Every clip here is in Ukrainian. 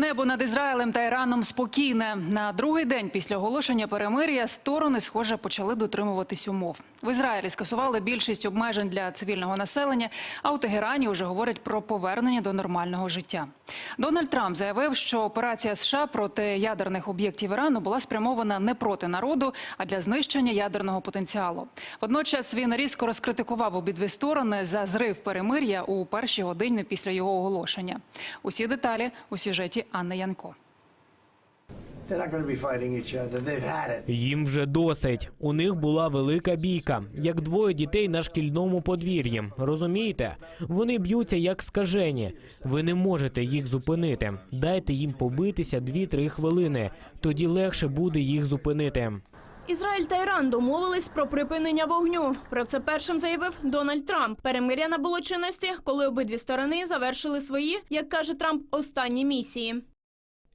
Небо над Ізраїлем та Іраном спокійне. На другий день після оголошення перемир'я сторони, схоже, почали дотримуватись умов. В Ізраїлі скасували більшість обмежень для цивільного населення, а у Тегерані вже говорять про повернення до нормального життя. Дональд Трамп заявив, що операція США проти ядерних об'єктів Ірану була спрямована не проти народу, а для знищення ядерного потенціалу. Водночас він різко розкритикував обидві сторони за зрив перемир'я у перші години після його оголошення. Усі деталі у сюжеті Анни Янко. Їм вже досить. У них була велика бійка, як двоє дітей на шкільному подвір'ї. Розумієте? Вони б'ються як скажені. Ви не можете їх зупинити. Дайте їм побитися 2-3 хвилини. Тоді легше буде їх зупинити. Ізраїль та Іран домовились про припинення вогню. Про це першим заявив Дональд Трамп. Перемир'я набуло чинності, коли обидві сторони завершили свої, як каже Трамп, останні місії.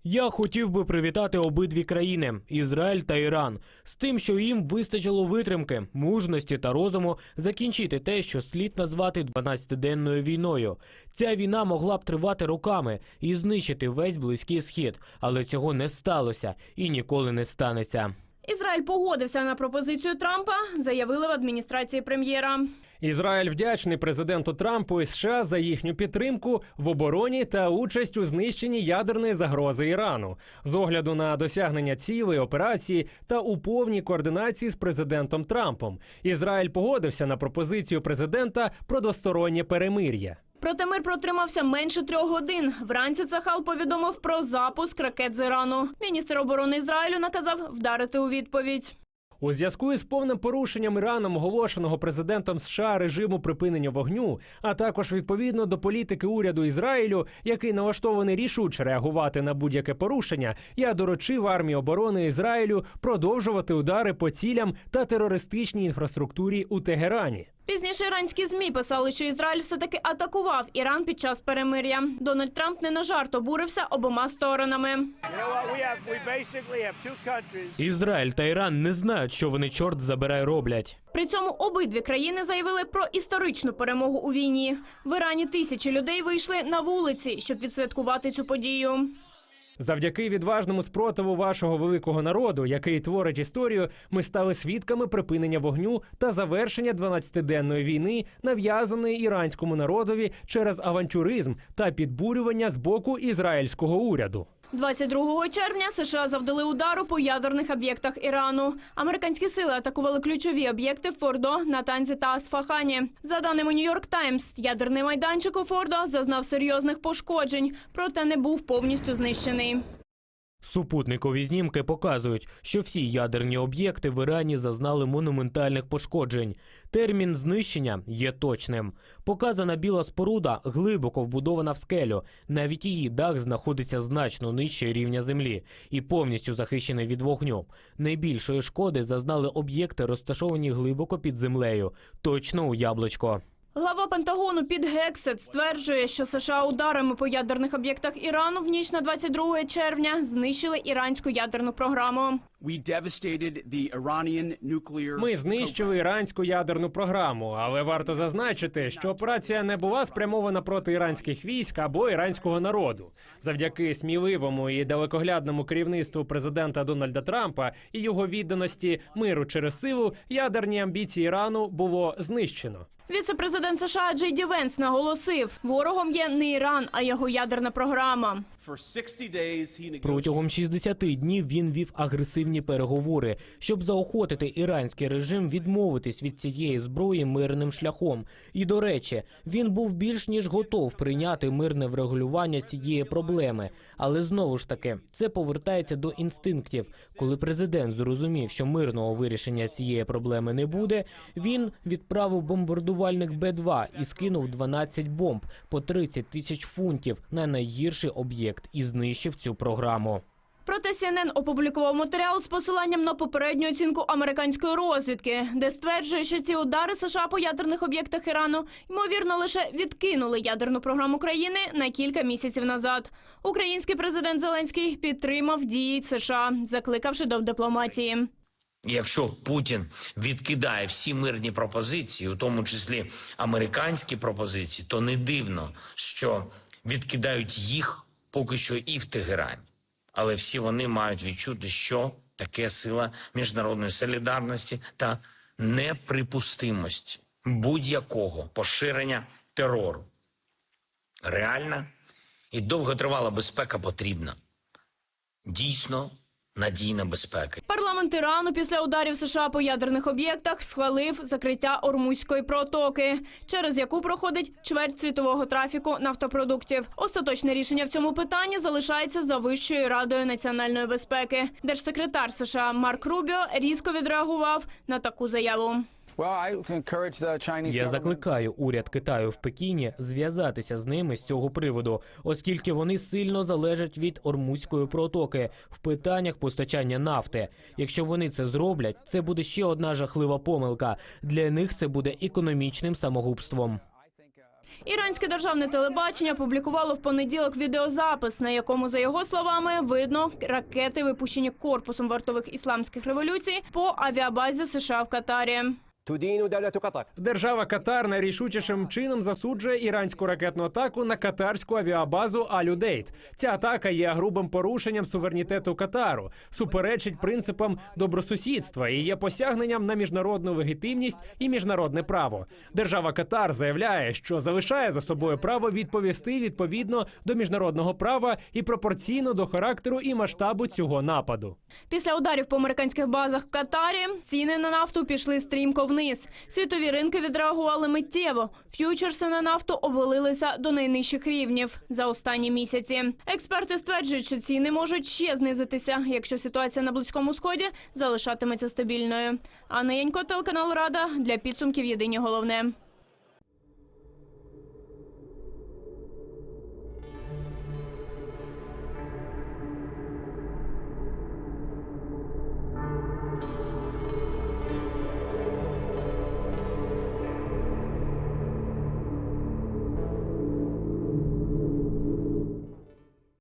Я хотів би привітати обидві країни Ізраїль та Іран з тим, що їм вистачило витримки, мужності та розуму закінчити те, що слід назвати 12-денною війною. Ця війна могла б тривати роками і знищити весь близький схід, але цього не сталося і ніколи не станеться. Ізраїль погодився на пропозицію Трампа, заявили в адміністрації прем'єра. Ізраїль вдячний президенту Трампу і США за їхню підтримку в обороні та участь у знищенні ядерної загрози Ірану з огляду на досягнення цілої операції та у повній координації з президентом Трампом. Ізраїль погодився на пропозицію президента про двостороннє перемир'я. Проте мир протримався менше трьох годин. Вранці Цахал повідомив про запуск ракет з Ірану. Міністр оборони Ізраїлю наказав вдарити у відповідь. У зв'язку із повним порушенням Іраном оголошеного президентом США режиму припинення вогню, а також відповідно до політики уряду Ізраїлю, який налаштований рішуче реагувати на будь-яке порушення, я доручив армії оборони Ізраїлю продовжувати удари по цілям та терористичній інфраструктурі у Тегерані. Пізніше іранські змі писали, що Ізраїль все таки атакував Іран під час перемир'я. Дональд Трамп не на жарт обурився обома сторонами. Ізраїль та Іран не знають, що вони чорт забирай роблять. При цьому обидві країни заявили про історичну перемогу у війні. В Ірані тисячі людей вийшли на вулиці, щоб відсвяткувати цю подію. Завдяки відважному спротиву вашого великого народу, який творить історію, ми стали свідками припинення вогню та завершення 12-денної війни, нав'язаної іранському народові через авантюризм та підбурювання з боку ізраїльського уряду. 22 червня США завдали удару по ядерних об'єктах Ірану. Американські сили атакували ключові об'єкти Фордо, Натанзі та Асфахані. За даними Нью-Йорк Таймс, ядерний майданчик у Фордо зазнав серйозних пошкоджень, проте не був повністю знищений. Супутникові знімки показують, що всі ядерні об'єкти в Ірані зазнали монументальних пошкоджень. Термін знищення є точним. Показана біла споруда глибоко вбудована в скелю. Навіть її дах знаходиться значно нижче рівня землі і повністю захищений від вогню. Найбільшої шкоди зазнали об'єкти, розташовані глибоко під землею, точно у яблучко. Глава Пентагону Піт Гексет стверджує, що США ударами по ядерних об'єктах Ірану в ніч на 22 червня знищили іранську ядерну програму. We devastated the Iranian nuclear Ми знищили іранську ядерну програму, але варто зазначити, що операція не була спрямована проти іранських військ або іранського народу. Завдяки сміливому і далекоглядному керівництву президента Дональда Трампа і його відданості миру через силу ядерні амбіції Ірану було знищено. Віце-президент США Джей Ді Венс наголосив, ворогом є не Іран, а його ядерна програма. For 60 days, he negotiated. Протягом 60 днів він вів агресивні переговори, щоб заохотити іранський режим відмовитись від цієї зброї мирним шляхом. І до речі, він був більш ніж готов прийняти мирне врегулювання цієї проблеми. Але знову ж таки, це повертається до інстинктів. Коли президент зрозумів, що мирного вирішення цієї проблеми не буде, він відправив бомбардувальник Б-2 і скинув 12 бомб по 30 тисяч фунтів на найгірший об'єкт і знищив цю програму. Проте CNN опублікував матеріал з посиланням на попередню оцінку американської розвідки, де стверджує, що ці удари США по ядерних об'єктах Ірану ймовірно лише відкинули ядерну програму країни на кілька місяців назад. Український президент Зеленський підтримав дії США, закликавши до дипломатії. Якщо Путін відкидає всі мирні пропозиції, у тому числі американські пропозиції, то не дивно, що відкидають їх поки що і в Тегерані. Але всі вони мають відчути, що таке сила міжнародної солідарності та неприпустимості будь-якого поширення терору. Реальна і довготривала безпека потрібна. Дійсно надійна безпека. Парламент Ірану після ударів США по ядерних об'єктах схвалив закриття Ормузької протоки, через яку проходить чверть світового трафіку нафтопродуктів. Остаточне рішення в цьому питанні залишається за Вищою радою національної безпеки. Держсекретар США Марк Рубіо різко відреагував на таку заяву. Я закликаю уряд Китаю в Пекіні зв'язатися з ними з цього приводу, оскільки вони сильно залежать від Ормузької протоки в питаннях постачання нафти. Якщо вони це зроблять, це буде ще одна жахлива помилка. Для них це буде економічним самогубством. Іранське державне телебачення публікувало в понеділок відеозапис, на якому, за його словами, видно ракети, випущені корпусом вартових ісламських революцій по авіабазі США в Катарі. Держава Катар найрішучішим чином засуджує іранську ракетну атаку на катарську авіабазу Алюдейт. Ця атака є грубим порушенням суверенітету Катару, суперечить принципам добросусідства і є посягненням на міжнародну легітимність і міжнародне право. Держава Катар заявляє, що залишає за собою право відповісти відповідно до міжнародного права і пропорційно до характеру і масштабу цього нападу. Після ударів по американських базах в Катарі ціни на нафту пішли стрімко в вниз. Світові ринки відреагували миттєво. Ф'ючерси на нафту обвалилися до найнижчих рівнів за останні місяці. Експерти стверджують, що ціни можуть ще знизитися, якщо ситуація на близькому сході залишатиметься стабільною. Анна Янько, телеканал Рада для підсумків Єдині головне.